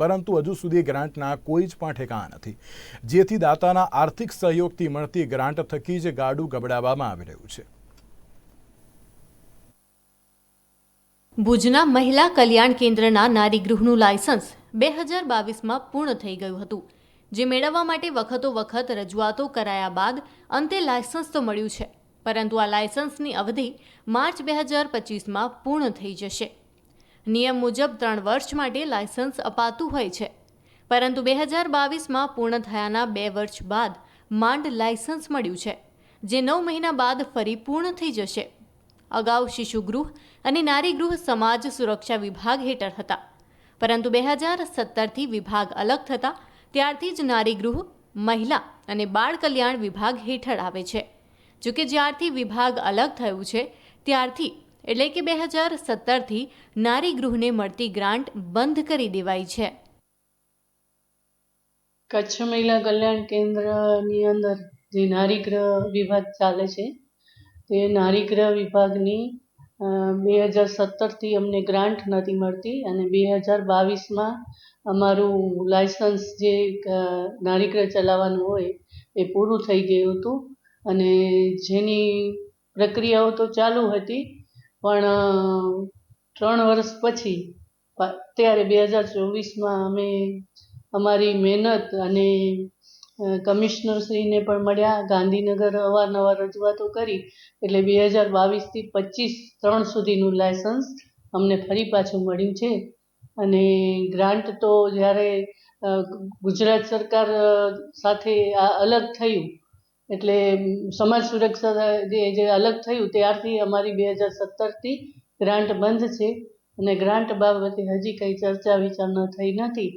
પરંતુ હજુ સુધી ગ્રાન્ટના કોઈ જ પણ ઠેકાણા નથી. જેથી દાતાના આર્થિક સહયોગથી મળતી ગ્રાન્ટ થકી જ ગાડું ગબડાવવામાં આવી રહ્યું છે. ભુજના મહિલા કલ્યાણ કેન્દ્રના નારીગૃહનું લાયસન્સ બે હજાર બાવીસમાં પૂર્ણ થઈ ગયું હતું, જે મેળવવા માટે વખતો વખત રજૂઆતો કરાયા બાદ અંતે લાયસન્સ તો મળ્યું છે, પરંતુ આ લાયસન્સની અવધિ માર્ચ બે હજાર પચીસમાં પૂર્ણ થઈ જશે. નિયમ મુજબ ત્રણ વર્ષ માટે લાયસન્સ અપાતું હોય છે. પરંતુ બે હજાર બાવીસમાં પૂર્ણ થયાના બે વર્ષ બાદ માંડ લાયસન્સ મળ્યું છે, જે નવ મહિના બાદ ફરી પૂર્ણ થઈ જશે. અગાઉ શિશુગૃહ અને નારીગૃહ સમાજ સુરક્ષા વિભાગ હેઠળ હતા. પરંતુ બે હજાર સત્તરથી વિભાગ અલગ થતાં ત્યારથી જ નારીગૃહ, મહિલા અને બાળ કલ્યાણ વિભાગ હેઠળ આવે છે. જોકે જ્યારથી વિભાગ અલગ થયું છે, ત્યારથી એટલે કે બે હજાર સત્તરથી નારી ગૃહને મળતી ગ્રાન્ટ બંધ કરી દેવાઈ છે. કચ્છ મહિલા કલ્યાણ કેન્દ્રની અંદર જે નારીગૃહ વિભાગ ચાલે છે, તે નારીગૃહ વિભાગની બે હજાર સત્તરથી અમને ગ્રાન્ટ નથી મળતી અને બે હજાર બાવીસમાં અમારું લાયસન્સ જે નારીગ્રહ ચલાવવાનું હોય એ પૂરું થઈ ગયું હતું અને જેની પ્રક્રિયાઓ તો ચાલુ હતી પણ ત્રણ વર્ષ પછી અત્યારે બે હજાર ચોવીસમાં અમે અમારી મહેનત અને કમિશનરશ્રીને પણ મળ્યા, ગાંધીનગર અવારનવાર રજૂઆતો કરી, એટલે બે હજાર બાવીસથી પચીસ ત્રણ સુધીનું લાયસન્સ અમને ફરી પાછું મળ્યું છે. અને ગ્રાન્ટ તો જ્યારે ગુજરાત સરકાર સાથે આ અલગ થયું એટલે સમાજ સુરક્ષા જે જે અલગ થયું ત્યારથી અમારી બે હજાર સત્તરથી ગ્રાન્ટ બંધ છે. અને ગ્રાન્ટ બાબતે હજી કંઈ ચર્ચા વિચારણા થઈ નથી.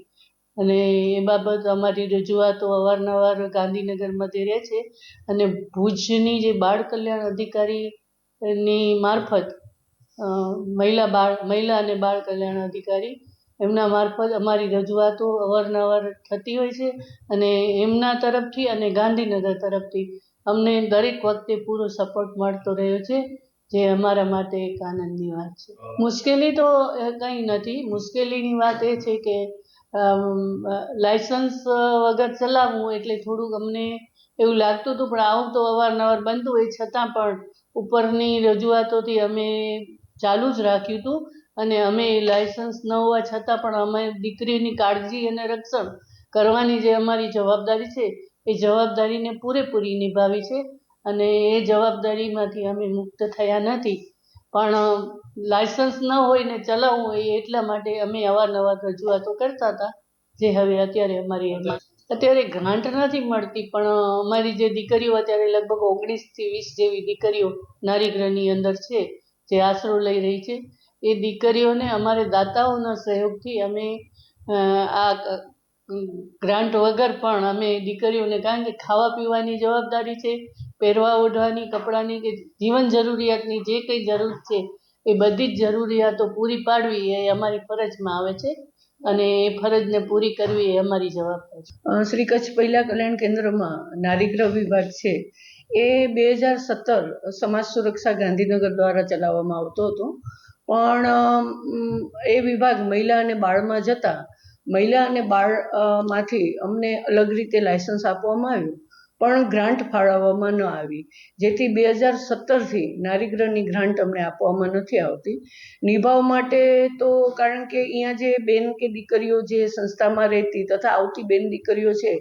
અને એ બાબત અમારી રજૂઆતો અવારનવાર ગાંધીનગરમાં જે રહે છે. અને ભુજની જે બાળ કલ્યાણ અધિકારીની મારફત મહિલા બાળ, મહિલા અને બાળ કલ્યાણ અધિકારી એમના મારફત અમારી રજૂઆતો અવારનવાર થતી હોય છે અને એમના તરફથી અને ગાંધીનગર તરફથી અમને દરેક વખતે પૂરો સપોર્ટ મળતો રહ્યો છે જે અમારા માટે એક આનંદની વાત છે. મુશ્કેલી તો કંઈ નથી. મુશ્કેલીની વાત એ છે કે લાયસન્સ વગર ચલાવવું એટલે થોડુંક અમને એવું લાગતું હતું પણ આવું તો અવારનવાર બનતું હોય છતાં પણ ઉપરની રજૂઆતોથી અમે ચાલુ જ રાખ્યું હતું. અને અમે લાયસન્સ ન હોવા છતાં પણ અમે દીકરીની કાળજી અને રક્ષણ કરવાની જે અમારી જવાબદારી છે, એ જવાબદારીને પૂરેપૂરી નિભાવી છે. અને એ જવાબદારીમાંથી અમે મુક્ત થયા નથી. પણ લાયસન્સ ન હોય ને ચલાવવું હોય એટલા માટે અમે અવારનવાર રજૂઆતો કરતા હતા, જે હવે અત્યારે અમારી એમાં અત્યારે ગ્રાન્ટ નથી મળતી, પણ, અમારી જે દીકરીઓ અત્યારે લગભગ ઓગણીસથી વીસ જેવી દીકરીઓ નારીગ્રહની અંદર છે, જે આશરો લઈ રહી છે. એ દીકરીઓને અમારે દાતાઓના સહયોગથી અમે આ ગ્રાન્ટ વગર પણ અમે દીકરીઓને, કારણ કે ખાવા પીવાની જવાબદારી છે, પહેરવા ઓઢવાની, કપડાની કે જીવન જરૂરિયાતની જે કંઈ જરૂર છે, એ બધી જ જરૂરિયાતો પૂરી પાડવી એ અમારી ફરજમાં આવે છે અને એ ફરજને પૂરી કરવી એ અમારી જવાબદારી છે. શ્રી કચ્છ પહેલા કલ્યાણ કેન્દ્રમાં નારીગ્રહ વિભાગ છે, એ બે હજાર સત્તર સમાજ સુરક્ષા ગાંધીનગર દ્વારા ચલાવવામાં આવતો હતો. પણ એ વિભાગ મહિલા અને બાળમાં જતા મહિલા અને બાળમાંથી અમને અલગ રીતે લાયસન્સ આપવામાં આવ્યું. પણ ગ્રાન્ટ ફાળવવામાં ન આવી. જેથી બે હજાર સત્તરથી નારીગ્રહની ગ્રાન્ટ અમને આપવામાં નથી આવતી. નિભાવ માટે તો કારણ કે અહીંયા જે બેન કે દીકરીઓ જે સંસ્થામાં રહેતી તથા આવતી બેન દીકરીઓ છે,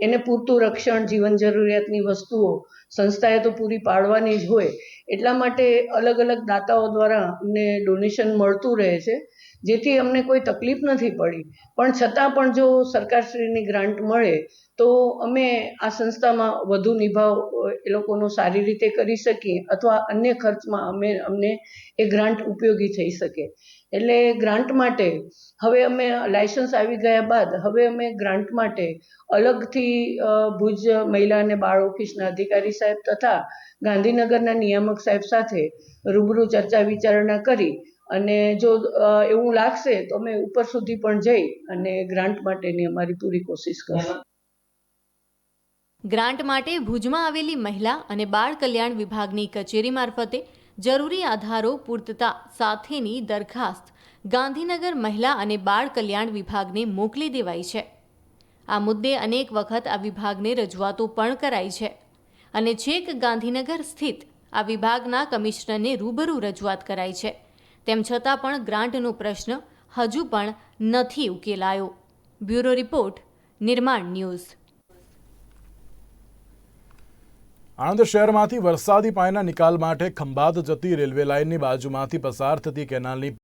એને પૂરતું રક્ષણ, જીવન જરૂરિયાતની વસ્તુઓ સંસ્થાએ તો પૂરી પાડવાની જ હોય. એટલા માટે અલગ અલગ દાતાઓ દ્વારા અમને ડોનેશન મળતું રહે છે. જેથી અમને કોઈ તકલીફ નથી પડી. પણ છતાં પણ જો સરકારશ્રીની ગ્રાન્ટ મળે, તો અમે આ સંસ્થામાં વધુ નિભાવ, એ લોકોનો સારી રીતે કરી શકીએ અથવા અન્ય ખર્ચમાં અમે, અમને એ ગ્રાન્ટ ઉપયોગી થઈ શકે. એટલે ગ્રાન્ટ માટે હવે અમે લાયસન્સ આવી ગયા બાદ હવે અમે ગ્રાન્ટ માટે અલગથી ભુજ મહિલા અને બાળ ઓફિસના અધિકારી સાહેબ તથા ગાંધીનગરના નિયામક સાહેબ સાથે રૂબરૂ ચર્ચા વિચારણા કરી અને જો એવું લાગશે તો અમે ઉપર સુધી પણ જઈ અને ગ્રાન્ટ માટેની અમારી પૂરી કોશિશ કરશું. ગ્રાન્ટ માટે ભુજમાં આવેલી મહિલા અને બાળ કલ્યાણ વિભાગની કચેરી મારફતે જરૂરી આધારો પૂર્તતા સાથેની દરખાસ્ત ગાંધીનગર મહિલા અને બાળ કલ્યાણ વિભાગને મોકલી દેવાઈ છે. આ મુદ્દે અનેક વખત આ વિભાગને રજૂઆતો પણ કરાઈ છે અને છેક ગાંધીનગર સ્થિત આ વિભાગના કમિશનરને રૂબરૂ રજૂઆત કરાઈ છે. તેમ છતાં પણ ગ્રાન્ટનો પ્રશ્ન હજુ પણ નથી ઉકેલાયો. Bureau report, Nirman news. Anand શહેરમાંથી વરસાદી પાણીના નિકાલ માટે ખંભાત જતી રેલવે લાઇનની બાજુમાંથી પસાર થતી કેનાલની